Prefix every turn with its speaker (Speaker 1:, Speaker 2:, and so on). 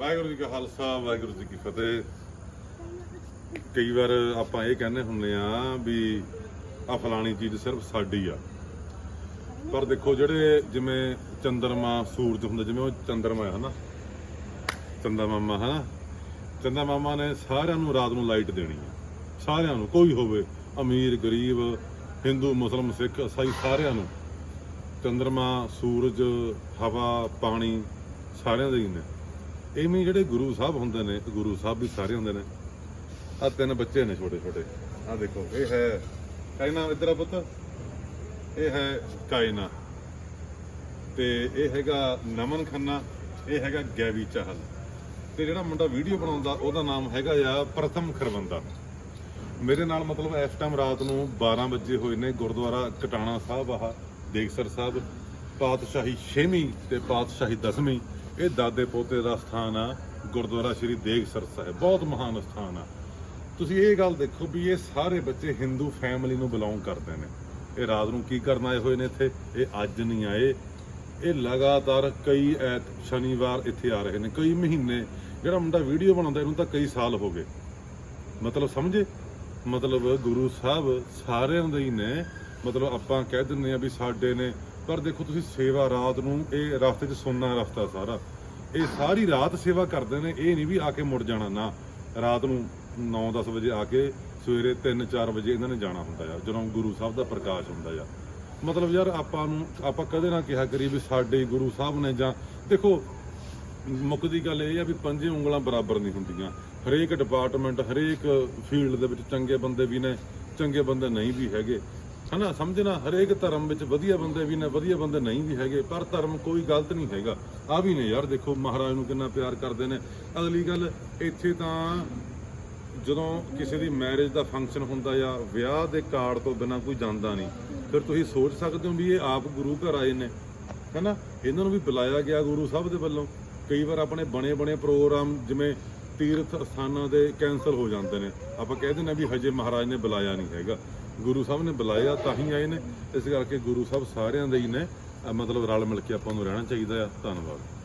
Speaker 1: ਵਾਹਿਗੁਰੂ ਜੀ ਕਾ ਖਾਲਸਾ, ਵਾਹਿਗੁਰੂ ਜੀ ਕੀ ਫਤਿਹ। ਕਈ ਵਾਰ ਆਪਾਂ ਇਹ ਕਹਿੰਦੇ ਹੁੰਦੇ ਆ ਵੀ ਆ ਫਲਾਣੀ ਚੀਜ਼ ਸਿਰਫ ਸਾਡੀ ਆ। ਪਰ ਦੇਖੋ ਜਿਹੜੇ ਜਿਵੇਂ ਚੰਦਰਮਾ ਸੂਰਜ ਹੁੰਦਾ, ਜਿਵੇਂ ਉਹ ਚੰਦਰਮਾ ਹੈ ਹਨਾ? ਚੰਦਾ ਮਾਮਾ ਹਨਾ? ਚੰਦਾ ਮਾਮਾ ਨੇ ਸਾਰਿਆਂ ਨੂੰ ਰਾਤ ਨੂੰ ਲਾਈਟ ਦੇਣੀ ਹੈ ਸਾਰਿਆਂ ਨੂੰ, ਕੋਈ ਹੋਵੇ, ਅਮੀਰ, ਗਰੀਬ, ਹਿੰਦੂ, ਮੁਸਲਮ, ਸਿੱਖ ਇਸਾਈ ਸਾਰਿਆਂ ਨੂੰ ਚੰਦਰਮਾ, ਸੂਰਜ, ਹਵਾ, ਪਾਣੀ ਸਾਰਿਆਂ ਦੇ ਹੀ ਨੇ। ਇਵੇਂ ਜਿਹੜੇ ਗੁਰੂ ਸਾਹਿਬ ਹੁੰਦੇ ਨੇ, ਗੁਰੂ ਸਾਹਿਬ ਵੀ ਸਾਰੇ ਹੁੰਦੇ ਨੇ ਆ ਤਿੰਨ ਬੱਚੇ ਨੇ ਛੋਟੇ ਛੋਟੇ। ਆ ਦੇਖੋ, ਇਹ ਹੈ ਕਾਇਨਾ ਇਧਰ ਆ ਪੁੱਤ। ਇਹ ਹੈ ਕਾਇਨਾ। ਤੇ ਇਹ ਹੈਗਾ ਨਮਨ ਖੰਨਾ, ਇਹ ਹੈਗਾ ਗੈਵੀ ਚਾਹਲ। ਤੇ ਜਿਹੜਾ ਮੁੰਡਾ ਵੀਡੀਓ ਬਣਾਉਂਦਾ, ਉਹਦਾ ਨਾਮ ਹੈਗਾ ਆ ਪ੍ਰਥਮ ਖਰਵੰਦਾ। ਮੇਰੇ ਨਾਲ ਮਤਲਬ ਇਸ ਟਾਈਮ ਰਾਤ ਨੂੰ 12 ਵਜੇ ਹੋਏ ਨੇ, ਗੁਰਦੁਆਰਾ ਕਟਾਣਾ ਸਾਹਿਬ, ਆਹ ਦੇਗਸਰ ਸਾਹਿਬ, ਪਾਤਸ਼ਾਹੀ 6ਵੀਂ ਤੇ ਪਾਤਸ਼ਾਹੀ 10ਵੀਂ ਇਹ ਦਾਦੇ ਪੋਤੇ ਦਾ ਸਥਾਨ ਆ, ਗੁਰਦੁਆਰਾ ਸ੍ਰੀ ਦੇਗਸਰ ਸਾਹਿਬ, ਬਹੁਤ ਮਹਾਨ ਸਥਾਨ ਆ। ਤੁਸੀਂ ਇਹ ਗੱਲ ਦੇਖੋ ਵੀ ਇਹ ਸਾਰੇ ਬੱਚੇ ਹਿੰਦੂ ਫੈਮਿਲੀ ਨੂੰ ਬਿਲੋਂਗ ਕਰਦੇ ਨੇ। ਇਹ ਰਾਤ ਨੂੰ ਕੀ ਕਰਨ ਆਏ ਹੋਏ ਨੇ ਇੱਥੇ? ਇਹ ਅੱਜ ਨਹੀਂ ਆਏ। ਇਹ ਲਗਾਤਾਰ ਕਈ ਐਤ ਸ਼ਨੀਵਾਰ ਇੱਥੇ ਆ ਰਹੇ ਨੇ, ਕਈ ਮਹੀਨੇ। ਜਿਹੜਾ ਮੁੰਡਾ ਵੀਡੀਓ ਬਣਾਉਂਦਾ, ਇਹਨੂੰ ਤਾਂ ਕਈ ਸਾਲ ਹੋ ਗਏ। ਮਤਲਬ ਸਮਝੇ? ਮਤਲਬ ਗੁਰੂ ਸਾਹਿਬ ਸਾਰਿਆਂ ਦੇ ਹੀ ਨੇ। ਮਤਲਬ ਆਪਾਂ ਕਹਿ ਦਿੰਦੇ ਆ ਵੀ ਸਾਡੇ ਨੇ ਪਰ ਦੇਖੋ ਤੁਸੀਂ ਸੇਵਾ ਰਾਤ ਨੂੰ, ਇਹ ਰਸਤੇ 'ਚ ਸੁੰਨਾ ਰਸਤਾ ਸਾਰਾ। ਇਹ ਸਾਰੀ ਰਾਤ ਸੇਵਾ ਕਰਦੇ ਨੇ, ਇਹ ਨਹੀਂ ਵੀ ਆ ਕੇ ਮੁੜ ਜਾਣਾ ਨਾ। ਰਾਤ ਨੂੰ 9-10 ਵਜੇ ਆ ਕੇ ਸਵੇਰੇ 3-4 ਵਜੇ ਇਹਨਾਂ ਨੇ ਜਾਣਾ ਹੁੰਦਾ ਆ, ਜਦੋਂ ਗੁਰੂ ਸਾਹਿਬ ਦਾ ਪ੍ਰਕਾਸ਼ ਹੁੰਦਾ ਆ। ਮਤਲਬ ਯਾਰ ਆਪਾਂ ਨੂੰ, ਆਪਾਂ ਕਦੇ ਨਾ ਕਿਹਾ ਕਰੀ ਵੀ ਸਾਡੇ ਗੁਰੂ ਸਾਹਿਬ ਨੇ ਜਾਂ, ਦੇਖੋ ਮੁੱਕਦੀ ਗੱਲ ਇਹ ਆ ਵੀ ਪੰਜੇ ਉਂਗਲਾਂ ਬਰਾਬਰ ਨਹੀਂ ਹੁੰਦੀਆਂ। ਹਰੇਕ ਡਿਪਾਰਟਮੈਂਟ ਹਰੇਕ ਫੀਲਡ ਦੇ ਵਿੱਚ ਚੰਗੇ ਬੰਦੇ ਵੀ ਨੇ, ਚੰਗੇ ਬੰਦੇ ਨਹੀਂ ਵੀ ਹੈਗੇ। ਹਨਾ ਸਮਝਣਾ ਹਰੇਕ ਧਰਮ ਵਿੱਚ ਵਧੀਆ ਬੰਦੇ ਵੀ ਨੇ, ਵਧੀਆ ਬੰਦੇ ਨਹੀਂ ਵੀ ਹੈਗੇ, ਪਰ ਧਰਮ ਕੋਈ ਗਲਤ ਨਹੀਂ ਹੈਗਾ। ਆ ਵੀ ਨੇ ਯਾਰ, ਦੇਖੋ, ਮਹਾਰਾਜ ਨੂੰ ਕਿੰਨਾ ਪਿਆਰ ਕਰਦੇ ਨੇ। ਅਗਲੀ ਗੱਲ, ਇੱਥੇ ਤਾਂ ਜਦੋਂ ਕਿਸੇ ਦੀ ਮੈਰਿਜ ਦਾ ਫੰਕਸ਼ਨ ਹੁੰਦਾ ਜਾਂ ਵਿਆਹ ਦੇ ਕਾਰਡ ਤੋਂ ਬਿਨਾ ਕੋਈ ਜਾਂਦਾ ਨਹੀਂ, ਫਿਰ ਤੁਸੀਂ ਸੋਚ ਸਕਦੇ ਹੋ ਵੀ ਇਹ ਆਪ ਗੁਰੂ ਘਰ ਆਏ ਨੇ, ਹੈਨਾ? ਇਹਨਾਂ ਨੂੰ ਵੀ ਬੁਲਾਇਆ ਗਿਆ ਗੁਰੂ ਸਾਹਿਬ ਦੇ ਵੱਲੋਂ। ਕਈ ਵਾਰ ਆਪਣੇ ਬਣੇ ਬਣੇ ਪ੍ਰੋਗਰਾਮ ਜਿਵੇਂ ਤੀਰਥ ਸਥਾਨਾਂ ਦੇ ਕੈਨਸਲ ਹੋ ਜਾਂਦੇ ਨੇ। ਆਪਾਂ ਕਹਿ ਦਿੰਦੇ ਹਾਂ ਵੀ ਹਜੇ ਮਹਾਰਾਜ ਨੇ ਬੁਲਾਇਆ ਨਹੀਂ ਹੈਗਾ। ਗੁਰੂ ਸਾਹਿਬ ਨੇ ਬੁਲਾਇਆ, ਤਾਂ ਹੀ ਆਏ ਨੇ। ਇਸ ਕਰਕੇ ਗੁਰੂ ਸਾਹਿਬ ਸਾਰਿਆਂ ਦੇ ਹੀ ਨੇ। ਮਤਲਬ ਰਲ ਮਿਲ ਕੇ ਆਪਾਂ ਨੂੰ ਰਹਿਣਾ ਚਾਹੀਦਾ ਆ। ਧੰਨਵਾਦ।